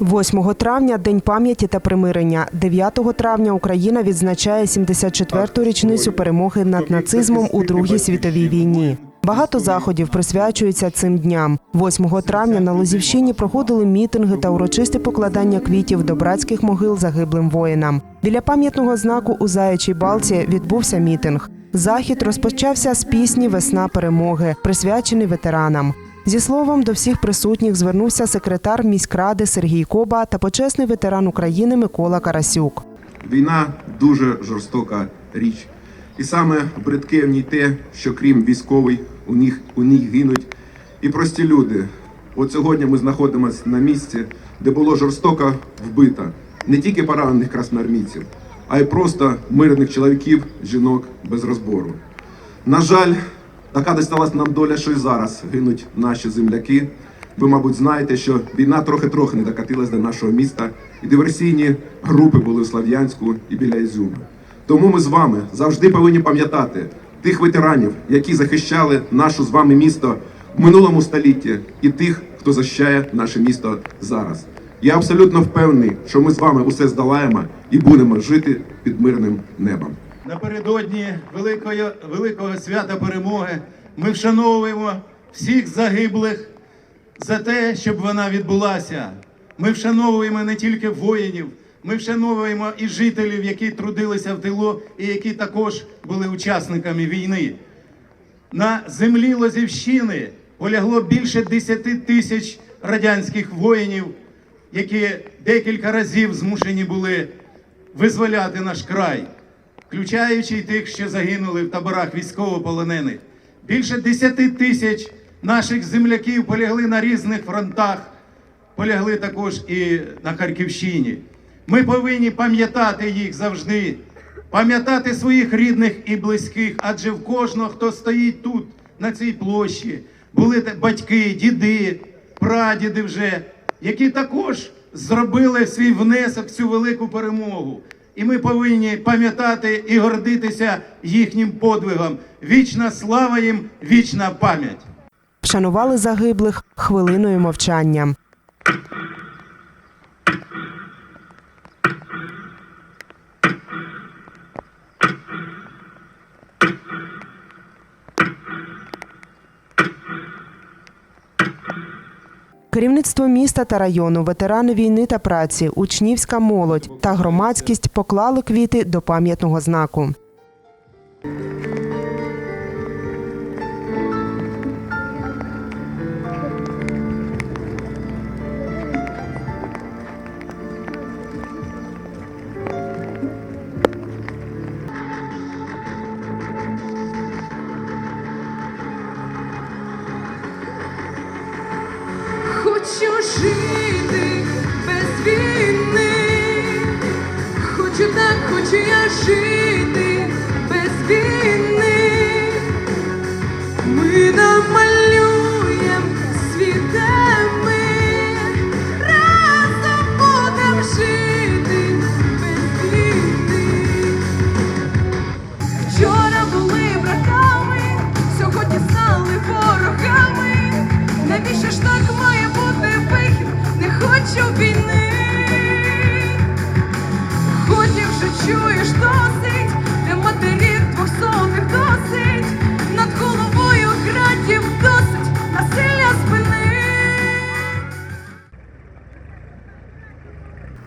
8 травня День пам'яті та примирення. 9 травня Україна відзначає 74-ту річницю перемоги над нацизмом у Другій світовій війні. Багато заходів присвячуються цим дням. 8 травня на Лозівщині проходили мітинги та урочисте покладання квітів до братських могил загиблим воїнам. Біля пам'ятного знаку у Заячій Балці відбувся мітинг. Захід розпочався з пісні Весна перемоги, присвячений ветеранам. Зі словом до всіх присутніх звернувся секретар міськради Сергій Коба та почесний ветеран України Микола Карасюк. Війна дуже жорстока річ. І саме бридке в ній те, що крім військовий, у них у ній гинуть і прості люди. От сьогодні ми знаходимося на місці, де було жорстоко вбито не тільки поранених красноармійців, а й просто мирних чоловіків, жінок без розбору. На жаль, така досталась нам доля, що і зараз гинуть наші земляки. Ви, мабуть, знаєте, що війна трохи-трохи не докатилась до нашого міста, і диверсійні групи були в Слов'янську і біля Ізюма. Тому ми з вами завжди повинні пам'ятати тих ветеранів, які захищали нашу з вами місто в минулому столітті, і тих, хто захищає наше місто зараз. Я абсолютно впевнений, що ми з вами усе здолаємо і будемо жити під мирним небом. Напередодні великої, великого свята перемоги ми вшановуємо всіх загиблих за те, щоб вона відбулася. Ми вшановуємо не тільки воїнів, ми вшановуємо і жителів, які трудилися в тилу і які також були учасниками війни. На землі Лозівщини полягло більше 10 тисяч радянських воїнів, які декілька разів змушені були визволяти наш край, включаючи й тих, що загинули в таборах військовополонених. Більше 10 тисяч наших земляків полягли на різних фронтах, полягли також і на Харківщині. Ми повинні пам'ятати їх завжди, пам'ятати своїх рідних і близьких, адже в кожного, хто стоїть тут, на цій площі, були батьки, діди, прадіди вже, які також зробили свій внесок в цю велику перемогу. І ми повинні пам'ятати і гордитися їхнім подвигом. Вічна слава їм, вічна пам'ять. Вшанували загиблих хвилиною мовчання. Керівництво міста та району, ветерани війни та праці, учнівська молодь та громадськість поклали квіти до пам'ятного знаку. Ми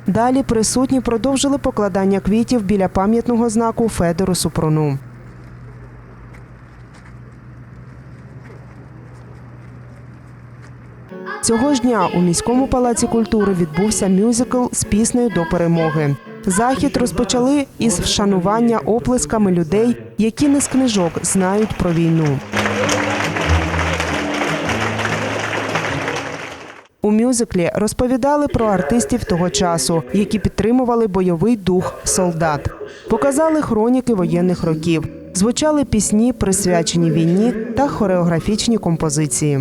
Далі присутні продовжили покладання квітів біля пам'ятного знаку Федору Супруну. Цього ж дня у міському палаці культури відбувся мюзикл з піснею до перемоги. Захід розпочали із вшанування оплесками людей, які не з книжок знають про війну. У мюзиклі розповідали про артистів того часу, які підтримували бойовий дух солдат. Показали хроніки воєнних років, звучали пісні, присвячені війні та хореографічні композиції.